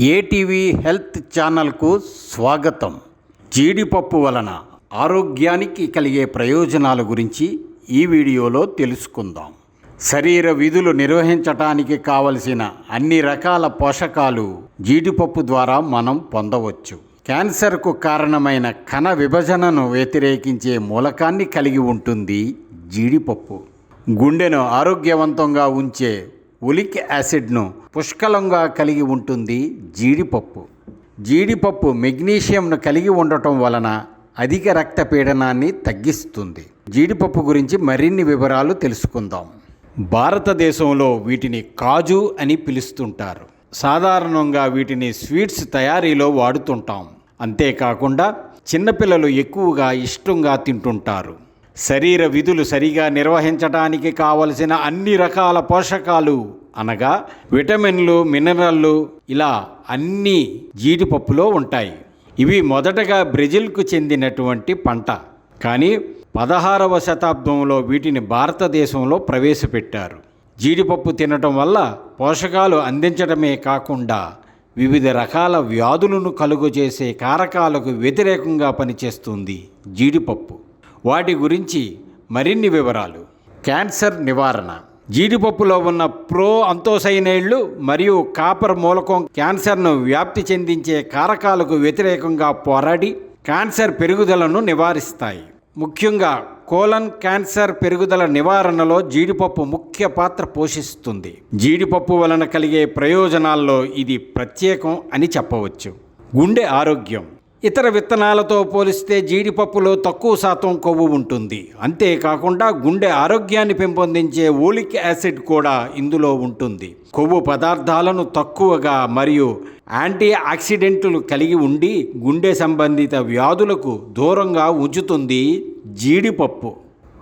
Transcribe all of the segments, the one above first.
ATV health ఛానల్కు స్వాగతం. జీడిపప్పు వలన ఆరోగ్యానికి కలిగే ప్రయోజనాల గురించి ఈ వీడియోలో తెలుసుకుందాం. శరీర విధులు నిర్వహించటానికి కావలసిన అన్ని రకాల పోషకాలు జీడిపప్పు ద్వారా మనం పొందవచ్చు. క్యాన్సర్కు కారణమైన కణ విభజనను వ్యతిరేకించే మూలకాన్ని కలిగి ఉంటుంది జీడిపప్పు. గుండెను ఆరోగ్యవంతంగా ఉంచే ఒలిక్ యాసిడ్ను పుష్కలంగా కలిగి ఉంటుంది జీడిపప్పు. జీడిపప్పు మెగ్నీషియంను కలిగి ఉండటం వలన అధిక రక్తపీడనాన్ని తగ్గిస్తుంది. జీడిపప్పు గురించి మరిన్ని వివరాలు తెలుసుకుందాం. భారతదేశంలో వీటిని కాజు అని పిలుస్తుంటారు. సాధారణంగా వీటిని స్వీట్స్ తయారీలో వాడుతుంటాం. అంతేకాకుండా చిన్నపిల్లలు ఎక్కువగా ఇష్టంగా తింటుంటారు. శరీర విధులు సరిగా నిర్వహించడానికి కావలసిన అన్ని రకాల పోషకాలు అనగా విటమిన్లు మినరల్లు ఇలా అన్ని జీడిపప్పులో ఉంటాయి. ఇవి మొదటగా బ్రెజిల్కు చెందినటువంటి పంట. కానీ పదహారవ శతాబ్దంలో వీటిని భారతదేశంలో ప్రవేశపెట్టారు. జీడిపప్పు తినటం వల్ల పోషకాలు అందించడమే కాకుండా వివిధ రకాల వ్యాధులను కలుగజేసే కారకాలకు వ్యతిరేకంగా పనిచేస్తుంది జీడిపప్పు. వాటి గురించి మరిన్ని వివరాలు. క్యాన్సర్ నివారణ. జీడిపప్పులో ఉన్న ప్రో అంతోసైనైడ్లు మరియు కాపర్ మూలకం క్యాన్సర్ను వ్యాప్తి చెందించే కారకాలకు వ్యతిరేకంగా పోరాడి క్యాన్సర్ పెరుగుదలను నివారిస్తాయి. ముఖ్యంగా కోలన్ క్యాన్సర్ పెరుగుదల నివారణలో జీడిపప్పు ముఖ్య పాత్ర పోషిస్తుంది. జీడిపప్పు వలన కలిగే ప్రయోజనాల్లో ఇది ప్రత్యేకం అని చెప్పవచ్చు. గుండె ఆరోగ్యం. ఇతర విత్తనాలతో పోలిస్తే జీడిపప్పులో తక్కువ శాతం కొవ్వు ఉంటుంది. అంతేకాకుండా గుండె ఆరోగ్యాన్ని పెంపొందించే ఓలిక్ యాసిడ్ కూడా ఇందులో ఉంటుంది. కొవ్వు పదార్థాలను తక్కువగా మరియు యాంటీ ఆక్సిడెంట్లు కలిగి ఉండి గుండె సంబంధిత వ్యాధులకు దూరంగా ఉంచుతుంది జీడిపప్పు.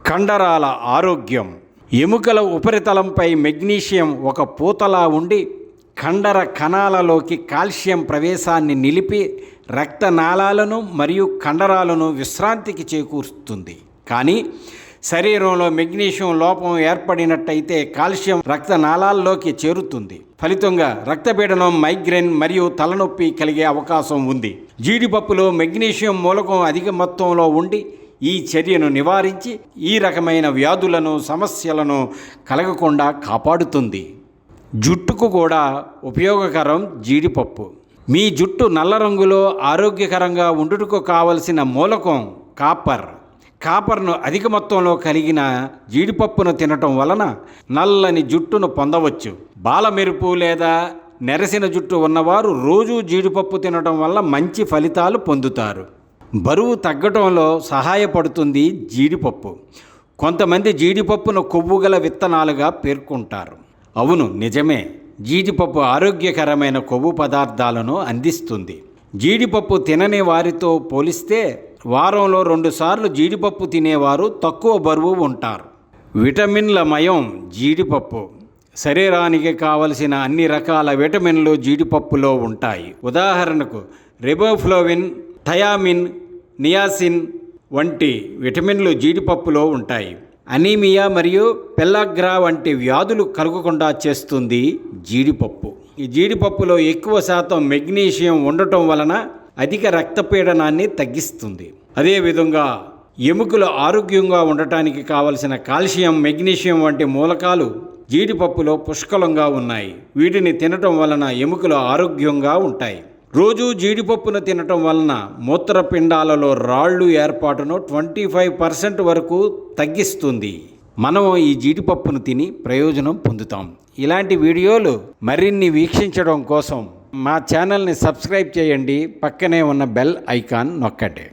కండరాల ఆరోగ్యం. ఎముకల ఉపరితలంపై మెగ్నీషియం ఒక పూతలా ఉండి కండర కణాలలోకి కాల్షియం ప్రవేశాన్ని నిలిపి రక్తనాళాలను మరియు కండరాలను విశ్రాంతికి చేకూరుస్తుంది. కానీ శరీరంలో మెగ్నీషియం లోపం ఏర్పడినట్టయితే కాల్షియం రక్తనాళాల్లోకి చేరుతుంది. ఫలితంగా రక్తపీడనం మైగ్రేన్ మరియు తలనొప్పి కలిగే అవకాశం ఉంది. జీడిపప్పులో మెగ్నీషియం మూలకం అధిక మొత్తంలో ఉండి ఈ చర్యను నివారించి ఈ రకమైన వ్యాధులను సమస్యలను కలగకుండా కాపాడుతుంది. జుట్టుకు కూడా ఉపయోగకరం జీడిపప్పు. మీ జుట్టు నల్ల రంగులో ఆరోగ్యకరంగా ఉండుటకు కావలసిన మూలకం కాపర్. కాపర్ను అధిక మొత్తంలో కలిగిన జీడిపప్పును తినటం వలన నల్లని జుట్టును పొందవచ్చు. బాలమెరుపు లేదా నెరసిన జుట్టు ఉన్నవారు రోజూ జీడిపప్పు తినటం వల్ల మంచి ఫలితాలు పొందుతారు. బరువు తగ్గటంలో సహాయపడుతుంది జీడిపప్పు. కొంతమంది జీడిపప్పును కొవ్వుగల విత్తనాలుగా పేర్కొంటారు. అవును నిజమే. జీడిపప్పు ఆరోగ్యకరమైన కొవ్వు పదార్థాలను అందిస్తుంది. జీడిపప్పు తినని వారితో పోలిస్తే వారంలో రెండుసార్లు జీడిపప్పు తినేవారు తక్కువ బరువు ఉంటారు. విటమిన్ల మయం జీడిపప్పు. శరీరానికి కావలసిన అన్ని రకాల విటమిన్లు జీడిపప్పులో ఉంటాయి. ఉదాహరణకు రెబోఫ్లోవిన్ థయామిన్ నియాసిన్ వంటి విటమిన్లు జీడిపప్పులో ఉంటాయి. అనీమియా మరియు పెల్లాగ్రా వంటి వ్యాధులు కలగకుండా చేస్తుంది జీడిపప్పు. ఈ జీడిపప్పులో ఎక్కువ శాతం మెగ్నీషియం ఉండటం వలన అధిక రక్తపీడనాన్ని తగ్గిస్తుంది. అదేవిధంగా ఎముకలు ఆరోగ్యంగా ఉండటానికి కావలసిన కాల్షియం మెగ్నీషియం వంటి మూలకాలు జీడిపప్పులో పుష్కలంగా ఉన్నాయి. వీటిని తినటం వలన ఎముకలు ఆరోగ్యంగా ఉంటాయి. రోజు జీడిపప్పును తినటం వలన మూత్రపిండాలలో రాళ్ళు ఏర్పాటును ట్వంటీ ఫైవ్ పర్సెంట్ వరకు తగ్గిస్తుంది. మనం ఈ జీడిపప్పును తిని ప్రయోజనం పొందుతాం. ఇలాంటి వీడియోలు మరిన్ని వీక్షించడం కోసం మా ఛానల్ని సబ్స్క్రైబ్ చేయండి. పక్కనే ఉన్న బెల్ ఐకాన్ నొక్కండి.